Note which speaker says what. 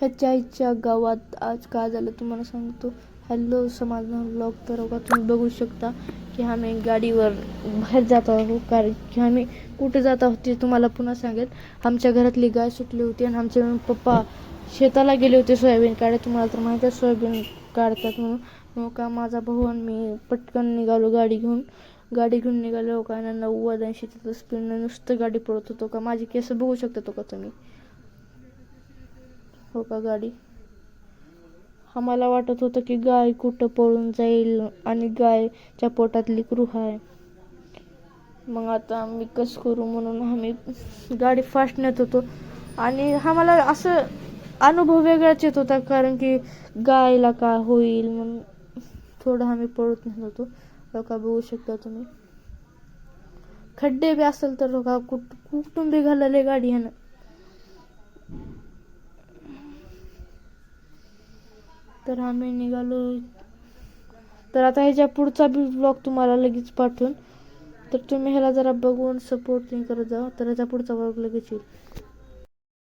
Speaker 1: ह्याच्या आईच्या गावात आज काय झालं तुम्हाला सांगतो. हॅलो समाज ब्लॉग तर बघा तुम्ही बघू शकता की आम्ही गाडीवर बाहेर जात आहोत कारण की आम्ही कुठे जात आहोत ते तुम्हाला पुन्हा सांगेल. आमच्या घरातली गाय सुटली होती आणि आमचे पप्पा शेताला गेले होते सोयाबीन काढायला. तुम्हाला तर माहिती आहे सोयाबीन काढतात म्हणून. मग का माझा भाऊ आणि मी पटकन निघालो गाडी घेऊन. गाडी घेऊन निघालो का नव्वद ऐंशी तिथं स्पीडनं नुसतं गाडी पळत होतो का? माझी केस बघू शकता तो का तुम्ही? हो का गाडी? आम्हाला वाटत होतं की गाय कुठं पळून जाईल आणि गायच्या पोटात लिकरू आहे. मग आता आम्ही कस करू म्हणून आम्ही गाडी फास्ट नेत होतो. आणि आम्हाला असं अनुभव वेगळाच येत होता कारण की गायला काय होईल म्हणून थोडं आम्ही पळत नेत होतो. हो का बघू शकता तुम्ही? खड्डे बी असेल तर हो का कुठ कुठून बी घालले गाडी ह्यानं तर आम्ही निघालो. तर आता ह्याच्या पुढचा बी ब्लॉग तुम्हाला लगेच पाठवून. तर तुम्ही ह्याला जरा बघून सपोर्टिंग करत जा. तर ह्याचा पुढचा ब्लॉग लगेच येईल.